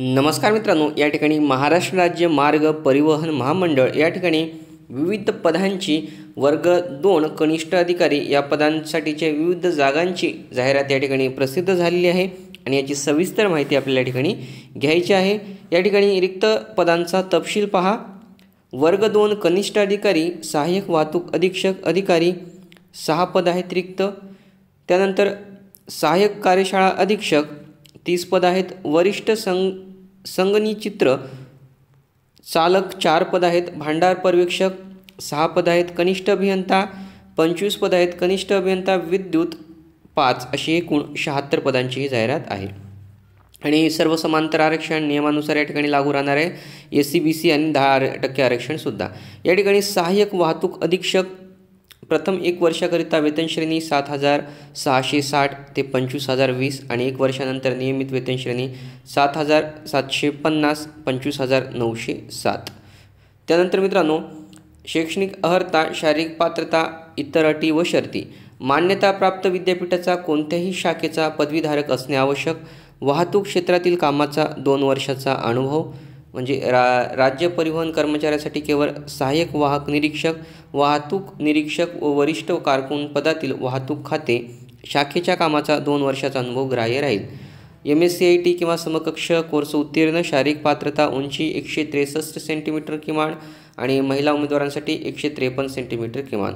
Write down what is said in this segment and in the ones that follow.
नमस्कार मित्रांनो या ठिकाणी महाराष्ट्र राज्य मार्ग परिवहन महामंडळ या ठिकाणी विविध पदांची वर्ग दोन कनिष्ठ अधिकारी या पदांसाठीच्या विविध जागांची जाहिरात या ठिकाणी प्रसिद्ध झालेली आहे आणि याची सविस्तर माहिती आपल्याला या ठिकाणी घ्यायची आहे. या ठिकाणी रिक्त पदांचा तपशील पहा. वर्ग दोन कनिष्ठ अधिकारी सहाय्यक वाहतूक अधीक्षक अधिकारी सहा पद आहेत रिक्त. त्यानंतर सहाय्यक कार्यशाळा अधीक्षक तीस पद आहेत वरिष्ठ संगणी चित्र चालक चार पद आहेत भांडार पर्यवेक्षक सहा पद आहेत कनिष्ठ अभियंता पंचवीस पद आहेत कनिष्ठ अभियंता विद्युत पाच अशी एकूण शहात्तर पदांची ही जाहिरात आहे. आणि सर्व समांतर आरक्षण नियमानुसार या ठिकाणी लागू राहणार आहे. एस सी बी सी आणि दहा टक्के आरक्षणसुद्धा या ठिकाणी सहाय्यक वाहतूक अधीक्षक प्रथम एक वर्षाकरिता वेतनश्रेणी सात हजार सहाशे साठ ते पंचवीस हजार वीस आणि एक वर्षानंतर नियमित वेतनश्रेणी सात हजार सातशे पन्नास पंचवीस हजार नऊशे सात. त्यानंतर मित्रांनो शैक्षणिक अर्हता शारीरिक पात्रता इतर अटी व शर्ती. मान्यताप्राप्त विद्यापीठाचा कोणत्याही शाखेचा पदवीधारक असणे आवश्यक. वाहतूक क्षेत्रातील कामाचा दोन वर्षाचा अनुभव. म्हणजे रा राज्य परिवहन कर्मचाऱ्यासाठी केवळ सहाय्यक वाहक निरीक्षक वाहतूक निरीक्षक व वरिष्ठ कारकून पदातील वाहतूक खाते शाखेच्या कामाचा दोन वर्षाचा अनुभव ग्राह्य राहील. M S C I T किंवा समकक्ष कोर्स उत्तीर्ण शारीरिक पात्रता उंची एकशे त्रेसष्ट सेंटीमीटर किमान आणि महिला उमेदवारांसाठी एकशे त्रेपन्न सेंटीमीटर किमान.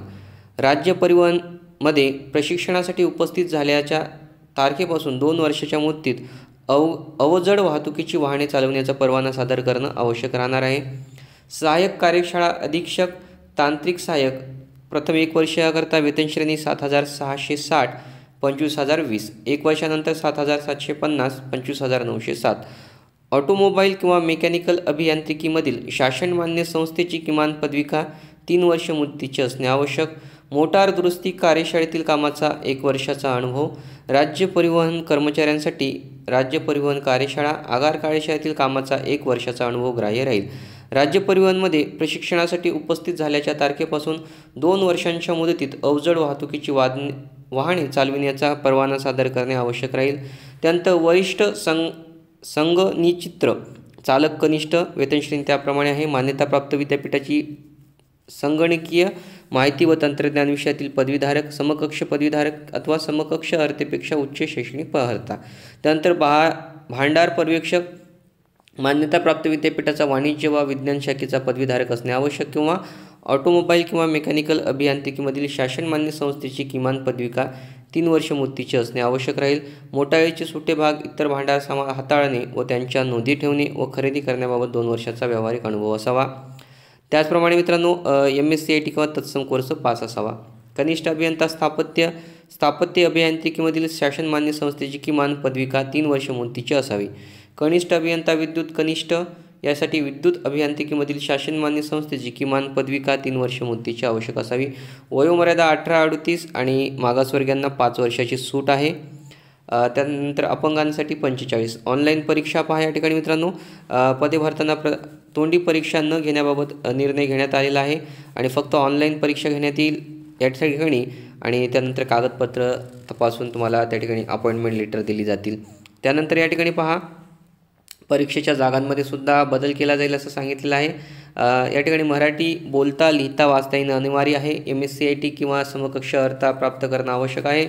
राज्य परिवहनमध्ये प्रशिक्षणासाठी उपस्थित झाल्याच्या तारखेपासून दोन वर्षाच्या मुदतीत अव अवजड वाहतुकीची वाहने चालवण्याचा परवाना सादर करणं आवश्यक राहणार आहे. सहाय्यक कार्यशाळा अधीक्षक तांत्रिक सहाय्यक प्रथम एक वर्षाकरता वेतनश्रेणी सात हजार सहाशे साठ पंचवीस हजार वीस एक वर्षानंतर सात हजार सातशे पन्नास पंचवीस हजार नऊशे सात. ऑटोमोबाईल किंवा मेकॅनिकल अभियांत्रिकीमधील शासनमान्य संस्थेची किमान पदविका तीन वर्ष मुदतीची असणे आवश्यक. मोटार दुरुस्ती कार्यशाळेतील कामाचा एक वर्षाचा अनुभव. राज्य परिवहन कर्मचाऱ्यांसाठी राज्य परिवहन कार्यशाळा आगार कार्यशाळेतील कामाचा एक वर्षाचा अनुभव ग्राह्य राहील. राज्य परिवहनमध्ये प्रशिक्षणासाठी उपस्थित झाल्याच्या तारखेपासून दोन वर्षांच्या मुदतीत अवजड वाहतुकीची वाद वाहने चालविण्याचा परवाना सादर करणे आवश्यक राहील. त्यानंतर वरिष्ठ संग संगनिचित्र चालक कनिष्ठ वेतनश्रेणी त्याप्रमाणे आहे. मान्यताप्राप्त विद्यापीठाची संगणकीय माहिती व तंत्रज्ञान विषयातील पदवीधारक समकक्ष पदवीधारक अथवा समकक्ष अर्थेपेक्षा उच्च शैक्षणिक अर्हता त्यानंतर बहा भांडार पर्यवेक्षक मान्यताप्राप्त विद्यापीठाचा वाणिज्य वा विज्ञान शाखेचा पदवीधारक असणे आवश्यक किंवा ऑटोमोबाईल किंवा मेकॅनिकल अभियांत्रिकीमधील शासनमान्य संस्थेची किमान पदविका तीन वर्ष मुदतीची असणे आवश्यक राहील. मोटारीचे सुटे भाग इतर भांडार सामा हाताळणे व त्यांच्या नोंदी ठेवणे व खरेदी करण्याबाबत दोन वर्षाचा व्यावहारिक अनुभव असावा. त्याचप्रमाणे मित्रांनो M S C I T किंवा तत्सम कोर्स पास असावा. कनिष्ठ अभियंता स्थापत्य स्थापत्य अभियांत्रिकीमधील शासनमान्य संस्थेची किमान पदविका तीन वर्ष मुदतीची असावी. कनिष्ठ अभियंता विद्युत कनिष्ठ यासाठी विद्युत अभियांत्रिकीमधील शासनमान्य संस्थेची किमान पदविका तीन वर्ष मुदतीची आवश्यक असावी. वयोमर्यादा अठरा अडतीस आणि मागासवर्गीयांना पाच वर्षाची सूट आहे. त्यानंतर अपंगांसाठी पंचेचाळीस. ऑनलाईन परीक्षा पहा या ठिकाणी मित्रांनो. पदे भरताना प्र तोंडी परीक्षा न घेण्याबाबत निर्णय घेण्यात आलेला आहे. आणि फक्त ऑनलाईन परीक्षा घेण्यात येईल या ठिकाणी आणि त्यानंतर कागदपत्र तपासून तुम्हाला त्या ठिकाणी अपॉइंटमेंट लेटर दिली जातील. त्यानंतर या ठिकाणी पहा. परीक्षेच्या जागांमध्ये सुद्धा बदल केला जाईल असं सांगितलेलं आहे. या ठिकाणी मराठी बोलता लिहिता वाचता येणं अनिवार्य आहे. M S C I T किंवा समकक्ष अर्हता प्राप्त करणं आवश्यक आहे.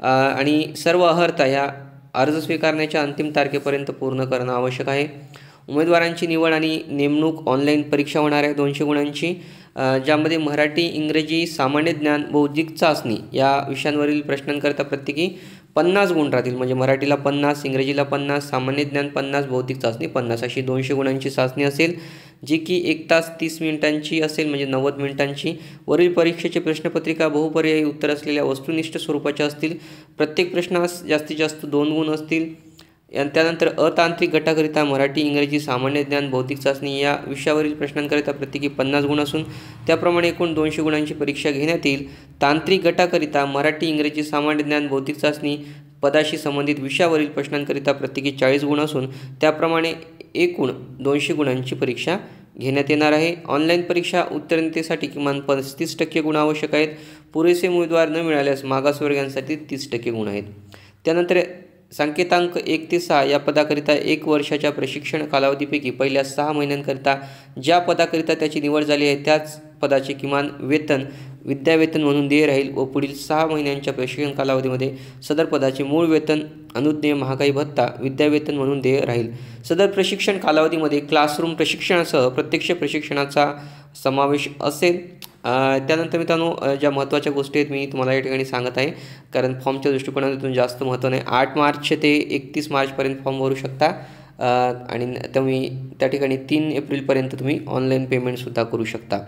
आणि सर्व अर्हता ह्या अर्ज स्वीकारण्याच्या अंतिम तारखेपर्यंत पूर्ण करणं आवश्यक आहे. उमेदवारांची निवड आणि नेमणूक ऑनलाईन परीक्षा होणार आहे दोनशे गुणांची. ज्यामध्ये मराठी इंग्रजी सामान्य ज्ञान बौद्धिक चाचणी या विषयांवरील प्रश्नांकरता प्रत्येकी पन्नास गुण राहतील. म्हणजे मराठीला पन्नास इंग्रजीला पन्नास सामान्य ज्ञान पन्नास बौद्धिक चाचणी पन्नास अशी दोनशे गुणांची चाचणी असेल जी की एक तास तीस मिनिटांची असेल म्हणजे नव्वद मिनिटांची. वरील परीक्षेची प्रश्नपत्रिका बहुपर्यायी उत्तर असलेल्या वस्तुनिष्ठ स्वरूपाच्या असतील. प्रत्येक प्रश्नास जास्तीत जास्त दोन गुण असतील. त्यानंतर अतांत्रिक गटाकरिता मराठी इंग्रजी सामान्य ज्ञान बौद्धिक चाचणी या विषयावरील प्रश्नांकरिता प्रत्येकी पन्नास गुण असून त्याप्रमाणे एकूण दोनशे गुणांची परीक्षा घेण्यात येईल. तांत्रिक गटाकरिता मराठी इंग्रजी सामान्य ज्ञान बौद्धिक चाचणी पदाशी संबंधित विषयावरील प्रश्नांकरिता प्रत्येकी चाळीस गुण असून त्याप्रमाणे एकूण दोनशे गुणांची परीक्षा घेण्यात येणार आहे. ऑनलाईन परीक्षा उत्तीर्णतेसाठी किमान पस्तीस टक्के गुण आवश्यक आहेत. पुरेसे उमेदवार न मिळाल्यास मागासवर्गांसाठी तीस टक्के गुण आहेत. त्यानंतर संकेतांक एक ते सहा या पदाकरिता एक वर्षाच्या प्रशिक्षण कालावधीपैकी पहिल्या सहा महिन्यांकरिता ज्या पदाकरिता त्याची निवड झाली आहे त्याच पदाचे किमान वेतन विद्यावेतन म्हणून देय राहील व पुढील सहा महिन्यांच्या प्रशिक्षण कालावधीमध्ये सदर पदाचे मूळ वेतन अनुज्ञेय महागाई भत्ता विद्यावेतन म्हणून देय राहील. सदर प्रशिक्षण कालावधीमध्ये क्लासरूम प्रशिक्षणासह प्रत्यक्ष प्रशिक्षणाचा समावेश असेल त्यानंतर मित्रांनो ज्या महत्त्वाच्या गोष्टी आहेत मी तुम्हाला या ठिकाणी सांगत आहे. कारण फॉर्मच्या दृष्टिकोनातून जास्त महत्त्व नाही. आठ मार्च ते एकतीस मार्चपर्यंत फॉर्म भरू शकता. आणि तुम्ही त्या ठिकाणी तीन एप्रिलपर्यंत तुम्ही ऑनलाईन पेमेंटसुद्धा करू शकता.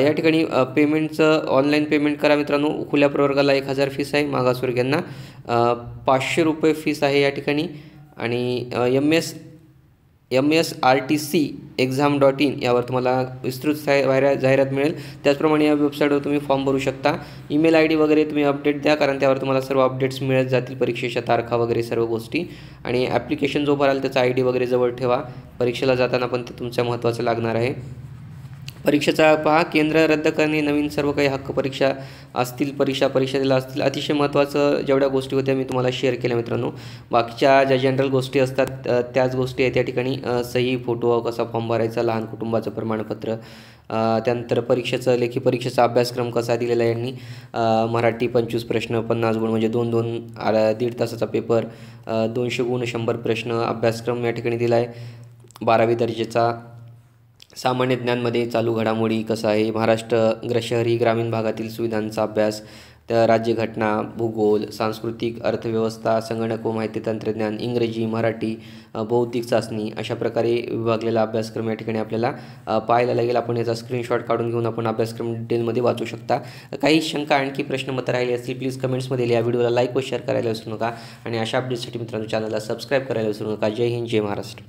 या ठिकाणी पेमेंटचं ऑनलाईन पेमेंट करा मित्रांनो. खुल्या प्रवर्गाला एक हजार फीस आहे मागासवर्गीयांना. पाचशे रुपये फीस आहे या ठिकाणी. आणि M S M S R T C exam dot in यावर तुम्हाला विस्तृत जाहिरा जाहिरात मिळेल. त्याचप्रमाणे या वेबसाईटवर तुम्ही फॉर्म भरू शकता. ईमेल आय डी वगैरे तुम्ही अपडेट द्या कारण त्यावर तुम्हाला सर्व अपडेट्स मिळत जातील. परीक्षेच्या तारखा वगैरे सर्व गोष्टी. आणि ॲप्लिकेशन जो भराल त्याचा आय डी वगैरे जवळ ठेवा. परीक्षेला जाताना पण ते तुमच्या महत्त्वाचं लागणार आहे. परीक्षेचा पहा केंद्र रद्द करणे नवीन सर्व काही हक्क परीक्षा असतील परीक्षा परीक्षा असतील अतिशय महत्त्वाचं जेवढ्या गोष्टी होत्या मी तुम्हाला शेअर केल्या मित्रांनो. बाकीच्या ज्या जनरल गोष्टी असतात त्याच गोष्टी आहेत. त्या ठिकाणी सही फोटो कसा फॉर्म भरायचा लहान कुटुंबाचं प्रमाणपत्र त्यानंतर परीक्षेचं लेखी परीक्षेचा अभ्यासक्रम कसा दिलेला आहे यांनी मराठी पंचवीस प्रश्न पन्नास गुण म्हणजे दोन दोन दीड तासाचा पेपर दोनशे गुण शंभर प्रश्न अभ्यासक्रम या ठिकाणी दिला आहे बारावी दर्जेचा सामान्य ज्ञानमध्ये चालू घडामोडी कसं आहे? महाराष्ट्र शहरी ग्रामीण भागातील सुविधांचा अभ्यास त्या राज्यघटना भूगोल सांस्कृतिक अर्थव्यवस्था संगणक व माहिती तंत्रज्ञान इंग्रजी मराठी बौद्धिक चाचणी अशा प्रकारे विभागलेला अभ्यासक्रम या ठिकाणी आपल्याला पाहायला लागेल. आपण याचा स्क्रीनशॉट काढून घेऊन आपण अभ्यासक्रम डिटेलमध्ये वाचू शकता. काही शंका आणखी प्रश्न मत राहिले असतील प्लीज कमेंट्समध्ये या व्हिडिओला लाईक व शेअर करायला विसरू नका. आणि अशा अपडेट्ससाठी मित्रांनो चॅनलला सबस्क्राईब करायला विसरू नका. जय हिंद जय महाराष्ट्र.